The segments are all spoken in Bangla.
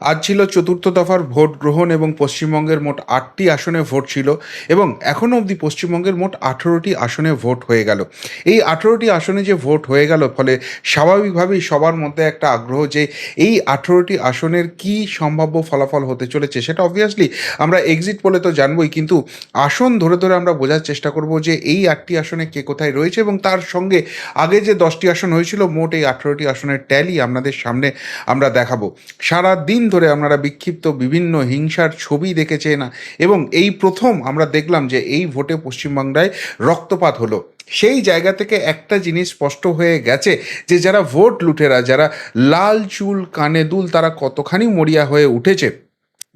আজ ছিল চতুর্থ দফার ভোট গ্রহণ এবং পশ্চিমবঙ্গের মোট আটটি আসনে ভোট ছিল এবং এখনও অবধি পশ্চিমবঙ্গের মোট আঠেরোটি আসনে ভোট হয়ে গেল। এই আঠেরোটি আসনে যে ভোট হয়ে গেল, ফলে স্বাভাবিকভাবেই সবার মধ্যে একটা আগ্রহ যে এই আঠেরোটি আসনের কি সম্ভাব্য ফলাফল হতে চলেছে সেটা অবভিয়াসলি আমরা এক্সিট পোলে তো জানবই, কিন্তু আসন ধরে ধরে আমরা বোঝার চেষ্টা করব যে এই আটটি আসনে কে কোথায় রয়েছে এবং তার সঙ্গে আগে যে দশটি আসন হয়েছিল, মোট এই আঠেরোটি আসনের ট্যালি আপনাদের সামনে আমরা দেখাবো। সারা দিন ধরে আপনারা বিক্ষিপ্ত বিভিন্ন হিংসার ছবি দেখেছেন এবং এই প্রথম আমরা দেখলাম যে এই ভোটে পশ্চিমবাংলায় রক্তপাত হলো। সেই জায়গা থেকে একটা জিনিস স্পষ্ট হয়ে গেছে যে যারা ভোট লুটেরা, যারা লাল চুল, কানে দুল, তারা কতখানি মরিয়া হয়ে উঠেছে।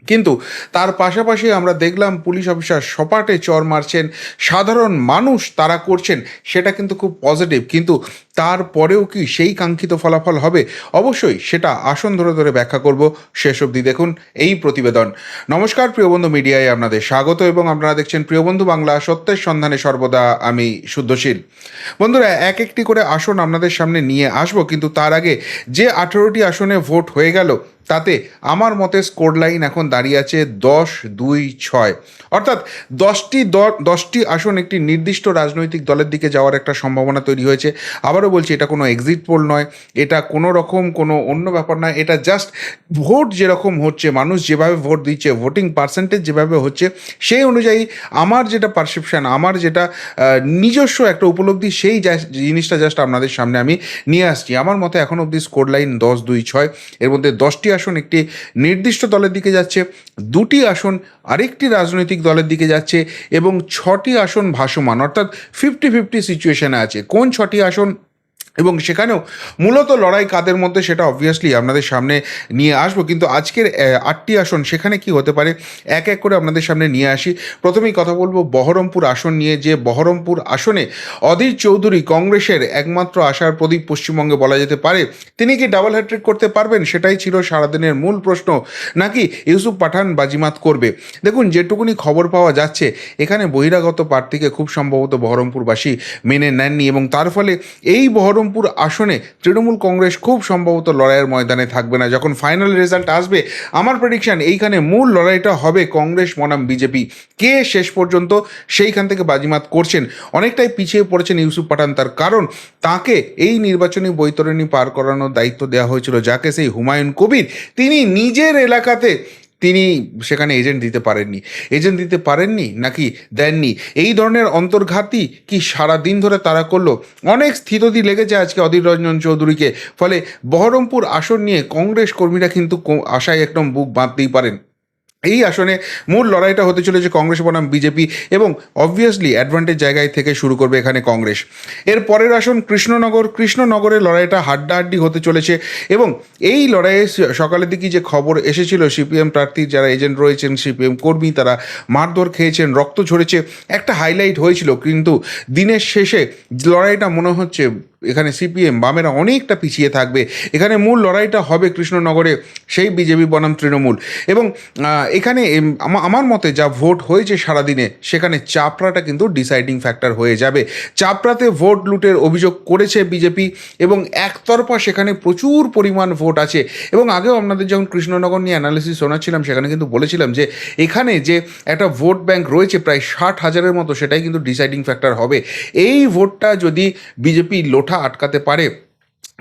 কিন্তু তার পাশাপাশি আমরা দেখলাম পুলিশ অফিসার সপাটে চর মারছেন, সাধারণ মানুষ তারা করছেন, সেটা কিন্তু খুব পজিটিভ কিন্তু তারপরেও কি সেই কাঙ্ক্ষিত ফলাফল হবে? অবশ্যই সেটা আসন ধরে ধরে ব্যাখ্যা করব। শেষ অবধি দেখুন এই প্রতিবেদন। নমস্কার প্রিয়বন্ধু মিডিয়ায় আপনাদের স্বাগত এবং আপনারা দেখছেন প্রিয়বন্ধু বাংলা সত্যের সন্ধানে সর্বদা আমি শুদ্ধশীল। বন্ধুরা, এক একটি করে আসন আপনাদের সামনে নিয়ে আসব, কিন্তু তার আগে যে আঠেরোটি আসনে ভোট হয়ে গেল, তাতে আমার মতে স্কোর লাইন এখন দাঁড়িয়ে আছে দশ, দুই, ছয়। অর্থাৎ দশটি দশটি আসন একটি নির্দিষ্ট রাজনৈতিক দলের দিকে যাওয়ার একটা সম্ভাবনা তৈরি হয়েছে। আবারও বলছি, এটা কোনো এক্সিট পোল নয়, এটা কোনো রকম কোনো অন্য ব্যাপার নয়, এটা জাস্ট ভোট যেরকম হচ্ছে, মানুষ যেভাবে ভোট দিচ্ছে ভোটিং পার্সেন্টেজ যেভাবে হচ্ছে, সেই অনুযায়ী আমার যেটা পারসেপশন আমার যেটা নিজস্ব একটা উপলব্ধি, সেই জিনিসটা জাস্ট আপনাদের সামনে আমি নিয়ে আসছি। আমার মতে এখন অবধি স্কোর লাইন দশ, দুই, ছয়, এর মধ্যে দশটি আসন একটি নির্দিষ্ট দলের দিকে যাচ্ছে, দুটি আসন আরেকটি রাজনৈতিক দলের দিকে যাচ্ছে এবং ছটি আসন ভাসমান, অর্থাৎ ফিফটি ফিফটি সিচুয়েশনে আছে। কোন ছটি আসন এবং সেখানেও মূলত লড়াই কাদের মধ্যে সেটা অবভিয়াসলি আপনাদের সামনে নিয়ে আসব। কিন্তু আজকের আটটি আসন সেখানে কি হতে পারে, এক এক করে আপনাদের সামনে নিয়ে আসি। প্রথমেই কথা বলব বহরমপুর আসন নিয়ে, যে বহরমপুর আসনে অধীর চৌধুরী কংগ্রেসের একমাত্র আশার প্রদীপ পশ্চিমবঙ্গে বলা যেতে পারে। তিনি কি ডাবল হ্যাট্রিক করতে পারবেন? সেটাই ছিল সারাদিনের মূল প্রশ্ন। নাকি ইউসুফ পাঠান বাজিমাত করবে? দেখুন, যেটুকুনি খবর পাওয়া যাচ্ছে, এখানে বহিরাগত প্রার্থীকে খুব সম্ভবত বহরমপুরবাসী মেনে নেননি এবং তার ফলে এই বহরমপুর আসনে তৃণমূল কংগ্রেস খুব সম্ভবত লড়াইয়ের ময়দানে থাকবে না। যখন ফাইনাল রেজাল্ট আসবে, আমার প্রেডিকশন এইখানে মূল লড়াইটা হবে কংগ্রেস, বনাম বিজেপি কে শেষ পর্যন্ত সেইখান থেকে বাজিমাত করছেন? অনেকটাই পিছিয়ে পড়েছেন ইউসুফ পাঠান। তার কারণ, তাকে এই নির্বাচনী বৈতরণী পার করানোর দায়িত্ব দেওয়া হয়েছিল, যাকে সেই হুমায়ুন কবির। তিনি নিজের এলাকাতে তিনি সেখানে এজেন্ট দিতে পারেননি। এজেন্ট দিতে পারেননি নাকি দেননি? এই ধরনের অন্তর্ঘাতই কি সারা দিন ধরে তারা করল? অনেক স্থিততি লেগেছে আজকে অধীর রঞ্জন চৌধুরীকে। ফলে বহরমপুর আসন নিয়ে কংগ্রেস কর্মীরা কিন্তু আশায় একদম বুক বাঁধতেই পারেন। এই আসনে মূল লড়াইটা হতে চলেছে কংগ্রেস বনাম বিজেপি এবং অবভিয়াসলি অ্যাডভান্টেজ জায়গায় থেকে শুরু করবে এখানে কংগ্রেস। এর পরের আসন কৃষ্ণনগর। কৃষ্ণনগরের লড়াইটা হাড্ডাহাড্ডি হতে চলেছে এবং এই লড়াইয়ে সকালের দিকে যে খবর এসেছিল, সিপিএম প্রার্থী যারা এজেন্ট রয়েছেন, সিপিএম কর্মী, তারা মারধর খেয়েছেন, রক্ত ঝরেছে, একটা হাইলাইট হয়েছিল। কিন্তু দিনের শেষে লড়াইটা মনে হচ্ছে এখানে সিপিএম, বামেরা অনেকটা পিছিয়ে থাকবে। এখানে মূল লড়াইটা হবে কৃষ্ণনগরে, সেই বিজেপি বনাম তৃণমূল। এবং এখানে আমার মতে যা ভোট হয়েছে সারাদিনে, সেখানে চাপড়াটা কিন্তু ডিসাইডিং ফ্যাক্টর হয়ে যাবে। চাপড়াতে ভোট লুটের অভিযোগ করেছে বিজেপি এবং একতরফা সেখানে প্রচুর পরিমাণ ভোট আছে। এবং আগেও আপনাদের যখন কৃষ্ণনগর নিয়ে অ্যানালিসিস শোনাচ্ছিলাম, সেখানে কিন্তু বলেছিলাম যে, এখানে যে একটা ভোট ব্যাংক রয়েছে প্রায় ষাট হাজারের মতো, সেটাই কিন্তু ডিসাইডিং ফ্যাক্টর হবে। এই ভোটটা যদি বিজেপি লোঠা আটকাতে পারে।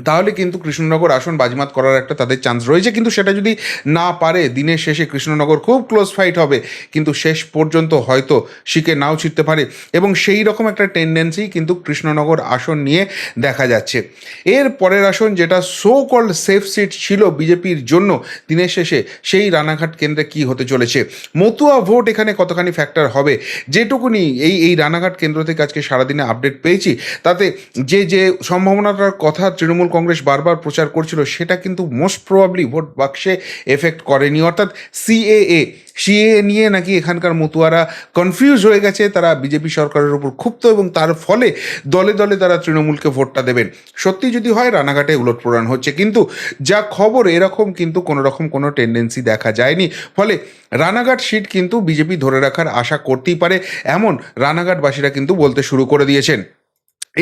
তাহলে কিন্তু কৃষ্ণনগর আসন বাজিমাত করার একটা তাদের চান্স রয়েছে। কিন্তু সেটা যদি না পারে, দিনের শেষে কৃষ্ণনগর খুব ক্লোজ ফাইট হবে। কিন্তু শেষ পর্যন্ত হয়তো শিকে নাও ছিটতে পারে। এবং সেই রকম একটা টেন্ডেন্সি কিন্তু কৃষ্ণনগর আসন নিয়ে দেখা যাচ্ছে। এর পরের আসন যেটা সো কল্ড সেফ সিট ছিল বিজেপির জন্য দিনের শেষে, সেই রানাঘাট কেন্দ্রে কি হতে চলেছে? মতুয়া ভোট এখানে কতখানি ফ্যাক্টর হবে? যেটুকুনি এই এই রানাঘাট কেন্দ্র থেকে আজকে সারাদিনে আপডেট পেয়েছি। তাতে যে যে সম্ভাবনাটার কথা তৃণমূল কংগ্রেস বারবার প্রচার করছিল, সেটা কিন্তু মোস্ট প্রবাবলি ভোট বাক্সে এফেক্ট করেনি। অর্থাৎ সিএএ সিএ নিয়ে নাকি এখানকার মতুয়ারা কনফিউজ হয়ে গেছে। তারা বিজেপি সরকারের উপর ক্ষুব্ধ এবং তার ফলে দলে দলে তারা তৃণমূলকে ভোটটা দেবেন। সত্যি যদি হয়, রানাঘাটে উলটপ্রদান হচ্ছে। কিন্তু যা খবর, এরকম কিন্তু কোনো রকম কোনো টেন্ডেন্সি দেখা যায়নি। ফলে রানাঘাট সিট কিন্তু বিজেপি ধরে রাখার আশা করতেই পারে। এমন রানাঘাটবাসীরা কিন্তু বলতে শুরু করে দিয়েছেন।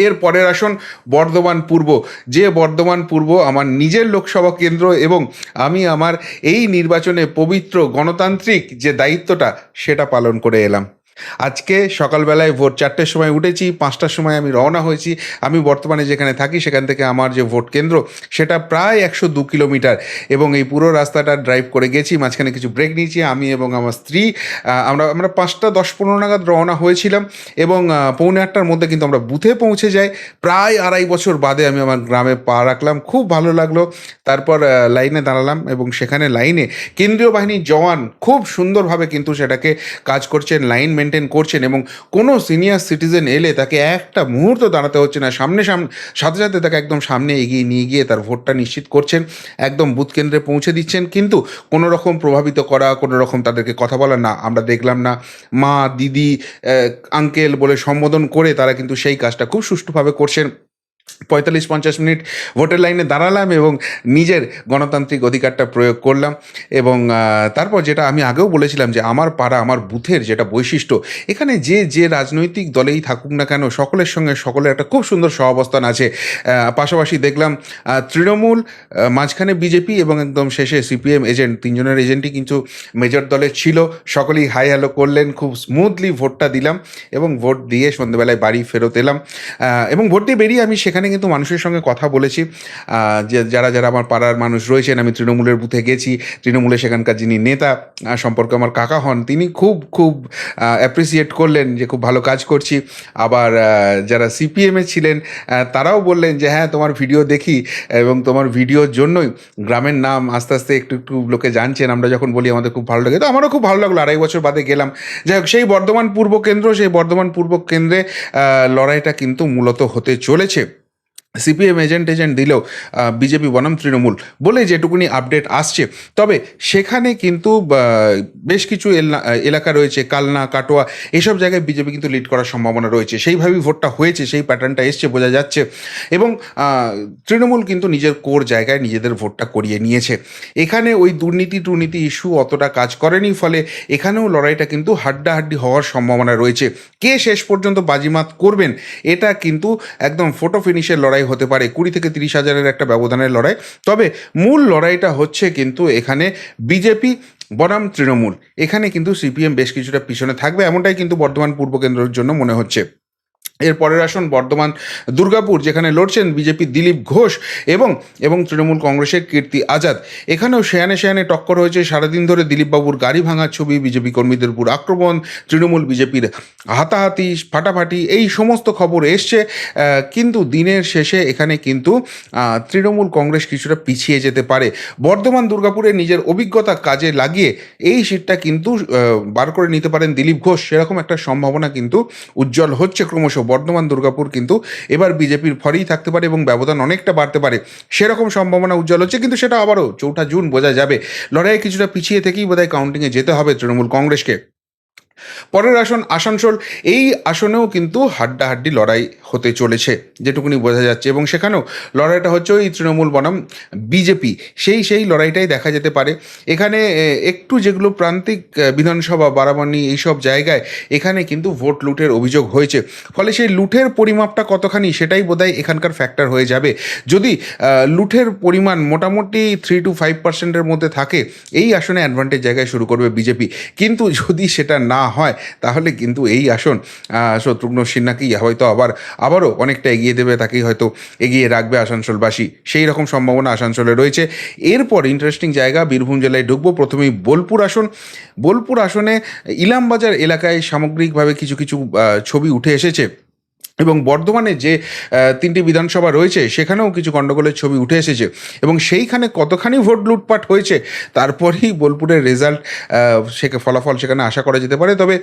এর পরের আসন বর্ধমান পূর্ব। যে বর্ধমান পূর্ব আমার নিজের লোকসভা কেন্দ্র এবং আমি আমার এই নির্বাচনে পবিত্র গণতান্ত্রিক যে দায়িত্বটা সেটা পালন করে এলাম। আজকে সকালবেলায় ভোর চারটের সময় উঠেছি, পাঁচটার সময় আমি রওনা হয়েছি। আমি বর্তমানে যেখানে থাকি, সেখান থেকে আমার যে ভোট কেন্দ্র, সেটা প্রায় একশো দু কিলোমিটার এবং এই পুরো রাস্তাটা ড্রাইভ করে গেছি, মাঝখানে কিছু ব্রেক নিয়েছি, আমি এবং আমার স্ত্রী। আমরা আমরা পাঁচটা দশ পনেরো নাগাদ রওনা হয়েছিলাম এবং পৌনে আটটার মধ্যে কিন্তু আমরা বুথে পৌঁছে যাই। প্রায় আড়াই বছর বাদে আমি আমার গ্রামে পা রাখলাম, খুব ভালো লাগল। তারপর লাইনে দাঁড়ালাম এবং সেখানে লাইনে কেন্দ্রীয় বাহিনীর জওয়ান খুব সুন্দরভাবে কিন্তু সেটাকে কাজ করছেন লাইন মেনটেন করছেন এবং কোনো সিনিয়র সিটিজেন এলে তাকে একটা মুহূর্ত দাঁড়াতে হচ্ছে না। সামনে সামনে সাথে সাথে তাকে একদম সামনে এগিয়ে নিয়ে গিয়ে তার ভোটটা নিশ্চিত করছেন। একদম বুথ কেন্দ্রে পৌঁছে দিচ্ছেন। কিন্তু কোনো রকম প্রভাবিত করা, কোনো রকম তাদেরকে কথা বলা না, আমরা দেখলাম না। মা, দিদি আঙ্কেল বলে সম্বোধন করে তারা কিন্তু সেই কাজটা খুব সুষ্ঠুভাবে করছেন। পঁয়তাল্লিশ পঞ্চাশ মিনিট ভোটের লাইনে দাঁড়ালাম এবং নিজের গণতান্ত্রিক অধিকারটা প্রয়োগ করলাম এবং তারপর যেটা আমি আগেও বলেছিলাম যে আমার পাড়া, আমার বুথের যেটা বৈশিষ্ট্য, এখানে যে যে রাজনৈতিক দলেই থাকুক না কেন, সকলের সঙ্গে সকলের একটা খুব সুন্দর সহাবস্থান আছে। পাশাপাশি দেখলাম তৃণমূল মাঝখানে বিজেপি এবং একদম শেষে সিপিএম এজেন্ট, তিনজনের এজেন্টই কিন্তু মেজর দলের ছিল, সকলেই হাই হ্যালো করলেন, খুব স্মুথলি ভোটটা দিলাম এবং ভোট দিয়ে সন্ধ্যেবেলায় বাড়ি ফেরত এলাম। এবং ভোট দিয়ে বেরিয়ে আমি সেখানে কিন্তু মানুষের সঙ্গে কথা বলেছি যে যারা যারা আমার পাড়ার মানুষ রয়েছেন, আমি তৃণমূলের বুথে গেছি। তৃণমূলের সেখানকার যিনি নেতা সম্পর্কে আমার কাকা হন, তিনি খুব খুব অ্যাপ্রিসিয়েট করলেন যে খুব ভালো কাজ করছি। আবার যারা সিপিএমে ছিলেন তারাও বললেন যে হ্যাঁ তোমার ভিডিও দেখি এবং তোমার ভিডিওর জন্যই গ্রামের নাম আস্তে আস্তে একটু একটু লোকে জানছেন। আমরা যখন বলি, আমাদের খুব ভালো লাগে। তো আমারও খুব ভালো লাগল, আড়াই বছর বাদে গেলাম। যাই হোক, সেই বর্ধমান পূর্ব কেন্দ্র, সেই বর্ধমান পূর্ব কেন্দ্রে লড়াইটা কিন্তু মূলত হতে চলেছে। সিপিএম এজেন্ট এজেন্ট দিলেও বিজেপি বনাম তৃণমূল বলে যেটুকুনি আপডেট আসছে। তবে সেখানে কিন্তু বেশ কিছু এলাকা রয়েছে, কালনা, কাটোয়া, এসব জায়গায় বিজেপি কিন্তু লিড করার সম্ভাবনা রয়েছে। সেইভাবেই ভোটটা হয়েছে, সেই প্যাটার্নটা এসছে, বোঝা যাচ্ছে। এবং তৃণমূল কিন্তু নিজের কোর জায়গায় নিজেদের ভোটটা করিয়ে নিয়েছে। এখানে ওই দুর্নীতি টুর্নীতি ইস্যু অতটা কাজ করেনি, ফলে এখানেও লড়াইটা কিন্তু হাড্ডাহাড্ডি হওয়ার সম্ভাবনা রয়েছে। কে শেষ পর্যন্ত বাজিমাত করবেন, এটা কিন্তু একদম ফোটো ফিনিশের লড়াই হতে পারে কুড়ি থেকে তিরিশ হাজারের একটা ব্যবধানের লড়াই। তবে মূল লড়াইটা হচ্ছে কিন্তু এখানে বিজেপি, বনাম তৃণমূল। এখানে কিন্তু সিপিএম বেশ কিছুটা পিছনে থাকবে, এমনটাই কিন্তু বর্ধমান পূর্ব কেন্দ্রের জন্য মনে হচ্ছে। এর পরের আসন বর্ধমান, দুর্গাপুর, যেখানে লড়ছেন বিজেপি দিলীপ ঘোষ এবং এবং তৃণমূল কংগ্রেসের কীর্তি আজাদ। এখানেও শেয়ানে শেয়ানে টক্কর হয়েছে, সারাদিন ধরে দিলীপবাবুর গাড়ি ভাঙার ছবি, বিজেপি কর্মীদের উপর আক্রমণ, তৃণমূল বিজেপির হাতাহাতি, ফাটাফাটি, এই সমস্ত খবর এসছে কিন্তু দিনের শেষে এখানে কিন্তু তৃণমূল কংগ্রেস কিছুটা পিছিয়ে যেতে পারে। বর্ধমান, দুর্গাপুরে নিজের অভিজ্ঞতা কাজে লাগিয়ে এই সিটটা কিন্তু বার করে নিতে পারেন দিলীপ ঘোষ। সেরকম একটা সম্ভাবনা কিন্তু উজ্জ্বল হচ্ছে ক্রমশ বর্ধমান, দুর্গাপুর কিন্তু এবার বিজেপির ফরেই থাকতে পারে এবং ব্যবধান অনেকটা বাড়তে পারে। সেরকম সম্ভাবনা উজ্জ্বল হচ্ছে, কিন্তু সেটা আবারও চৌঠা জুন বোঝা যাবে। লড়াইয়ে কিছুটা পিছিয়ে থেকেই বোধহয় কাউন্টিংয়ে যেতে হবে তৃণমূল কংগ্রেসকে। পরের আসন, আসানসোল। এই আসনেও কিন্তু হাড্ডাহাড্ডি লড়াই হতে চলেছে, যেটুকুনি বোঝা যাচ্ছে। এবং সেখানেও লড়াইটা হচ্ছে ওই তৃণমূল বনাম বিজেপি। সেই সেই লড়াইটাই দেখা যেতে পারে। এখানে একটু যেগুলো প্রান্তিক বিধানসভা বারাবানি এইসব জায়গায় এখানে কিন্তু ভোট লুটের অভিযোগ হয়েছে। ফলে সেই লুঠের পরিমাপটা কতখানি সেটাই বোধহয় এখানকার ফ্যাক্টর হয়ে যাবে। যদি লুঠের পরিমাণ মোটামুটি থ্রি টু ফাইভ পার্সেন্টের মধ্যে থাকে, এই আসনে অ্যাডভান্টেজ জায়গায় শুরু করবে বিজেপি। কিন্তু যদি সেটা না হয়, তাহলে কিন্তু এই আসন শত্রুঘ্ন সিনহাকেই হয়তো আবার, আবারও অনেকটা এগিয়ে দেবে, তাকেই হয়তো এগিয়ে রাখবে আসানসোলবাসী। সেই রকম সম্ভাবনা আসানসোলে রয়েছে। এরপর ইন্টারেস্টিং জায়গা, বীরভূম জেলায় ঢুকবো। প্রথমেই বোলপুর আসন। বোলপুর আসনে ইলামবাজার এলাকায় সামগ্রিকভাবে কিছু কিছু ছবি উঠে এসেছে। এবং বর্ধমানে যে তিনটি বিধানসভা রয়েছে, সেখানেও কিছু গণ্ডগোলের ছবি উঠে এসেছে। এবং সেইখানে কতখানি ভোট লুটপাট হয়েছে, তারপরেই বোলপুরের রেজাল্ট সে ফলাফল সেখানে আশা করা যেতে পারে। তবে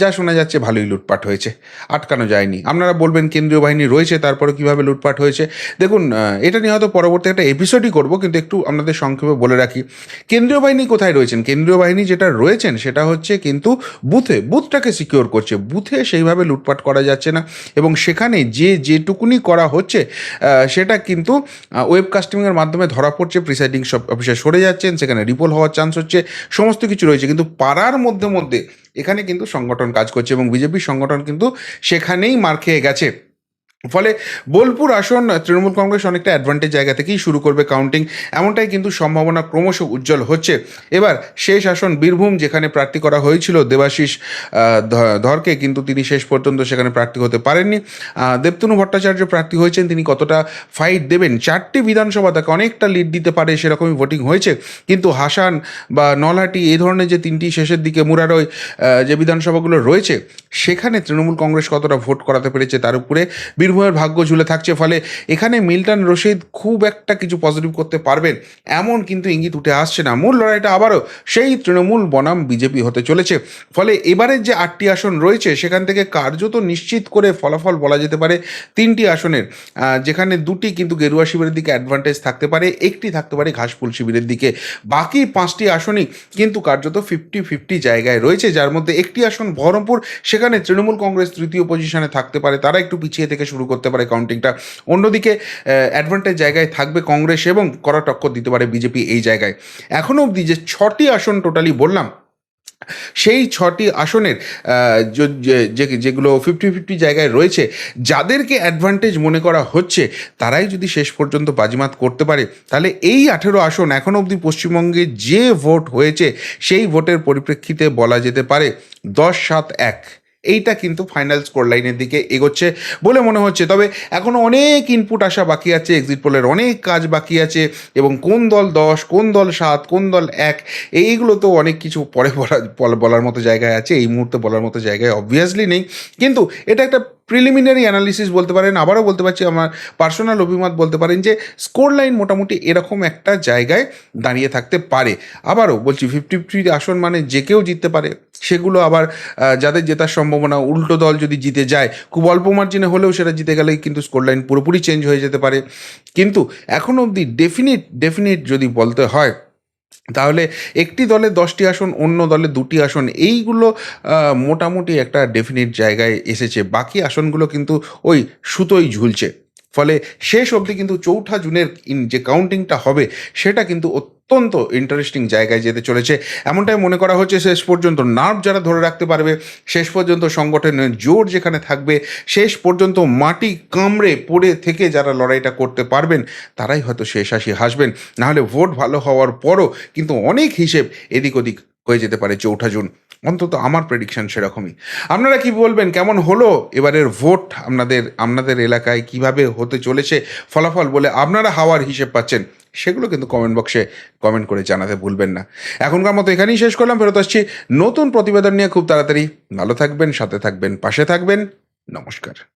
যা শোনা যাচ্ছে ভালোই লুটপাট হয়েছে, আটকানো যায়নি। আপনারা বলবেন কেন্দ্রীয় বাহিনী রয়েছে, তারপরে কীভাবে লুটপাট হয়েছে? দেখুন এটা নিয়ে হয়তো পরবর্তী একটা এপিসোডই করব, কিন্তু একটু আপনাদের সংক্ষেপে বলে রাখি। কেন্দ্রীয় বাহিনী কোথায় রয়েছেন? কেন্দ্রীয় বাহিনী যেটা রয়েছেন, সেটা হচ্ছে কিন্তু বুথে, বুথটাকে সিকিওর করছে। বুথে সেইভাবে লুটপাট করা যাচ্ছে না। এবং সেখানে যে যেটুকুনি করা হচ্ছে সেটা কিন্তু ওয়েব কাস্টিংয়ের মাধ্যমে ধরা পড়ছে প্রিসাইডিং সব অফিসার সরে যাচ্ছেন, সেখানে রিপোল হওয়ার চান্স হচ্ছে, সমস্ত কিছু রয়েছে। কিন্তু পাড়ার মধ্যে মধ্যে এখানে কিন্তু সংগঠন কাজ করছে এবং বিজেপির সংগঠন কিন্তু সেখানেই মার খেয়ে গেছে। ফলে বোলপুর আসন তৃণমূল কংগ্রেস অনেকটা অ্যাডভান্টেজ জায়গা থেকেই শুরু করবে কাউন্টিং এমনটাই কিন্তু সম্ভাবনা ক্রমশ উজ্জ্বল হচ্ছে। এবার শেষ আসন বীরভূম, যেখানে প্রার্থী করা হয়েছিল দেবাশিস ধরকে, কিন্তু তিনি শেষ পর্যন্ত সেখানে প্রার্থী হতে পারেননি। দেবতনু ভট্টাচার্য প্রার্থী হয়েছেন, তিনি কতটা ফাইট দেবেন? চারটি বিধানসভা তাকে অনেকটা লিড দিতে পারে, সেরকমই ভোটিং হয়েছে। কিন্তু হাসান বা নলহাটি, এই ধরনের যে তিনটি শেষের দিকে মুরারয় যে বিধানসভাগুলো রয়েছে সেখানে তৃণমূল কংগ্রেস কতটা ভোট করাতে পেরেছে তার উপরে বীরভূমের ভাগ্য ঝুলে থাকছে, ফলে এখানে মিল্টন রশিদ খুব একটা কিছু পজিটিভ করতে পারবেন, এমন কিন্তু ইঙ্গিত উঠে আসছে না। মূল লড়াইটা আবারও সেই তৃণমূল বনাম বিজেপি হতে চলেছে। ফলে এবারের যে আটটি আসন রয়েছে, সেখান থেকে কার্যত নিশ্চিত করে ফলাফল বলা যেতে পারে তিনটি আসনের যেখানে দুটি কিন্তু গেরুয়া শিবিরের দিকে অ্যাডভান্টেজ থাকতে পারে, একটি থাকতে পারে ঘাসফুল শিবিরের দিকে। বাকি পাঁচটি আসনই কিন্তু কার্যত ফিফটি ফিফটি জায়গায় রয়েছে, যার মধ্যে একটি আসন বহরমপুর, সেখানে তৃণমূল কংগ্রেস তৃতীয় পজিশনে থাকতে পারে, তারা একটু পিছিয়ে থেকে শুরু করতে পারে কাউন্টিংটা অন্যদিকে অ্যাডভান্টেজ জায়গায় থাকবে কংগ্রেস এবং কড়া টক্কর দিতে পারে বিজেপি এই জায়গায়। এখনও অবধি যে ছটি আসন টোটালি বললাম, সেই ছটি আসনের যেগুলো ফিফটি ফিফটি জায়গায় রয়েছে, যাদেরকে অ্যাডভান্টেজ মনে করা হচ্ছে, তারাই যদি শেষ পর্যন্ত বাজিমাত করতে পারে, তাহলে এই আঠেরো আসন এখনও অবধি পশ্চিমবঙ্গে যে ভোট হয়েছে, সেই ভোটের পরিপ্রেক্ষিতে বলা যেতে পারে দশ সাত এক। এইটা কিন্তু ফাইনাল স্কোর লাইনের দিকে এগোচ্ছে বলে মনে হচ্ছে। তবে এখনও অনেক ইনপুট আসা বাকি আছে এক্সিট পোলের অনেক কাজ বাকি আছে এবং কোন দল দশ, কোন দল সাত, কোন দল এক, এইগুলো তো অনেক কিছু পরে বলা, বলা- বলার মতো জায়গায় আছে, এই মুহূর্তে বলার মতো জায়গায় অবভিয়াসলি নেই। কিন্তু এটা একটা প্রিলিমিনারি অ্যানালিসিস বলতে পারেন, আবারও বলতে পারছি আমার পার্সোনাল অভিমত বলতে পারেন যে স্কোর লাইন মোটামুটি এরকম একটা জায়গায় দাঁড়িয়ে থাকতে পারে। আবারও বলছি ফিফটি ফিফটি আসন মানে যে কেউ জিততে পারে, সেগুলো আবার যাদের জেতার সম্ভাবনা, উল্টো দল যদি জিতে যায়, খুব অল্প মার্জিনে হলেও সেটা জিতে গেলেই কিন্তু স্কোর লাইন পুরোপুরি চেঞ্জ হয়ে যেতে পারে। কিন্তু এখন অবধি ডেফিনিট ডেফিনিট যদি বলতে হয় তাহলে একটি দলে দশটি আসন, অন্য দলে দুটি আসন, এইগুলো মোটামুটি একটা ডেফিনিট জায়গায় এসেছে। বাকি আসনগুলো কিন্তু ওই সুতোই ঝুলছে। ফলে শেষ অবধি কিন্তু চৌঠা জুনের যে কাউন্টিংটা হবে, সেটা কিন্তু অত্যন্ত ইন্টারেস্টিং জায়গায় যেতে চলেছে। এমনটাই মনে করা হচ্ছে শেষ পর্যন্ত। নার্ভ যারা ধরে রাখতে পারবে, শেষ পর্যন্ত সংগঠনের জোর যেখানে থাকবে, শেষ পর্যন্ত মাটি কামড়ে পড়ে থেকে যারা লড়াইটা করতে পারবেন, তারাই হয়তো শেষ হাসি হাসবেন। নাহলে ভোট ভালো হওয়ার পরও কিন্তু অনেক হিসেব এদিক ওদিক হয়ে যেতে পারে চৌঠা জুন। অন্তত আমার প্রেডিকশন সেরকমই। আপনারা কি বলবেন? কেমন হলো এবারের ভোট আপনাদের আপনাদের এলাকায়? কীভাবে হতে চলেছে ফলাফল বলে আপনারা হাওয়ার হিসেব পাচ্ছেন? সেগুলো কিন্তু কমেন্ট বক্সে কমেন্ট করে জানাতে ভুলবেন না। এখনকার মতো এখানেই শেষ করলাম। ফেরত আসছি নতুন প্রতিবেদন নিয়ে। খুব তাড়াতাড়ি। ভালো থাকবেন, সাথে থাকবেন, পাশে থাকবেন। নমস্কার।